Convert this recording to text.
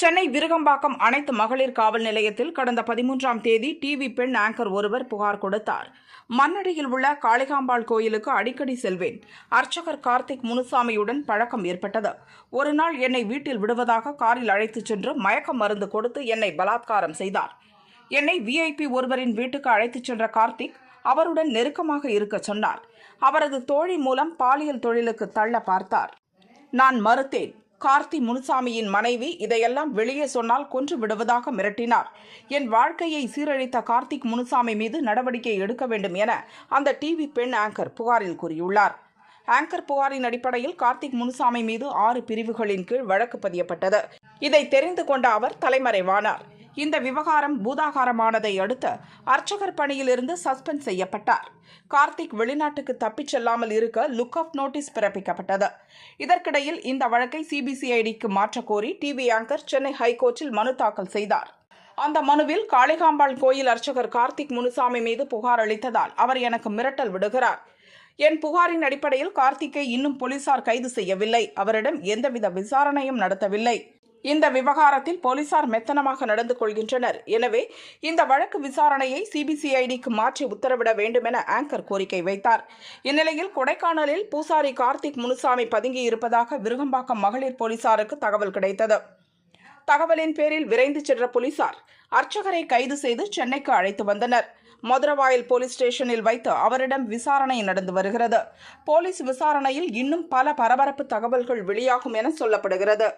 சென்னை விருகம்பாக்கம் அனைத்து மகளிர் காவல் நிலையத்தில் கடந்த பதிமூன்றாம் தேதி டிவி பெண் ஆங்கர் ஒருவர் புகார் கொடுத்தார். மண்ணடியில் உள்ள காளிகாம்பாள் கோயிலுக்கு அடிக்கடி செல்வேன். அர்ச்சகர் கார்த்திக் முனுசாமியுடன் பழக்கம் ஏற்பட்டது. ஒரு நாள் என்னை வீட்டில் விடுவதாக காரில் அழைத்துச் சென்று மயக்க மருந்து கொடுத்து என்னை பலாத்காரம் செய்தார். என்னை விஐபி ஒருவரின் வீட்டுக்கு அழைத்துச் சென்ற கார்த்திக் அவருடன் நெருக்கமாக இருக்கச் சொன்னார். அவரது தோழி மூலம் பாலியல் தொழிலுக்கு தள்ள பார்த்தார். நான் மறுத்தேன். கார்த்தி முனுசாமியின் மனைவி இதையெல்லாம் வெளியே சொன்னால் கொன்று விடுவதாக மிரட்டினார். என் வாழ்க்கையை சீரழித்த கார்த்திக் முனுசாமி மீது நடவடிக்கை எடுக்க வேண்டும் என அந்த டிவி பெண் ஆங்கர் புகாரில் கூறியுள்ளார். ஆங்கர் புகாரின் அடிப்படையில் கார்த்திக் முனுசாமி மீது ஆறு பிரிவுகளின் கீழ் வழக்கு பதியப்பட்டது. இதை தெரிந்து கொண்ட அவர் தலைமறைவானார். இந்த விவகாரம் பூதாகாரமானதை அடுத்து அர்ச்சகர் பணியிலிருந்து சஸ்பெண்ட் செய்யப்பட்டார். கார்த்திக் வெளிநாட்டுக்கு தப்பிச் செல்லாமல் இருக்க லுக் அப் நோட்டீஸ் பிறப்பிக்கப்பட்டது. இதற்கிடையில் இந்த வழக்கை சிபிசிஐடிக்கு மாற்றக்கோரி டிவி ஆங்கர் சென்னை ஹைகோர்ட்டில் மனு தாக்கல் செய்தார். அந்த மனுவில் காளிகாம்பாள் கோயில் அர்ச்சகர் கார்த்திக் முனுசாமி மீது புகார் அளித்ததால் அவர் எனக்கு மிரட்டல் விடுகிறார். என் புகாரின் அடிப்படையில் கார்த்திக்கை இன்னும் போலீசார் கைது செய்யவில்லை. அவரிடம் எந்தவித விசாரணையும் நடத்தவில்லை. இந்த விவகாரத்தில் போலீசார் மெத்தனமாக நடந்து கொள்கின்றனர். எனவே இந்த வழக்கு விசாரணையை சிபிசிஐடிக்கு மாற்றி உத்தரவிட வேண்டும் என ஆங்கர் கோரிக்கை வைத்தார். இந்நிலையில் கொடைக்கானலில் பூசாரி கார்த்திக் முனுசாமி பதுங்கி இருப்பதாக விருகம்பாக்கம் மகளிர் போலீசாருக்கு தகவல் கிடைத்தது. தகவலின் பேரில் விரைந்து சென்ற போலீசார் அர்ச்சகரை கைது செய்து சென்னைக்கு அழைத்து வந்தனர். மதுரவாயல் போலீஸ் ஸ்டேஷனில் வைத்து அவரிடம் விசாரணை நடந்து வருகிறது. போலீஸ் விசாரணையில் இன்னும் பல பரபரப்பு தகவல்கள் வெளியாகும் என சொல்லப்படுகிறது.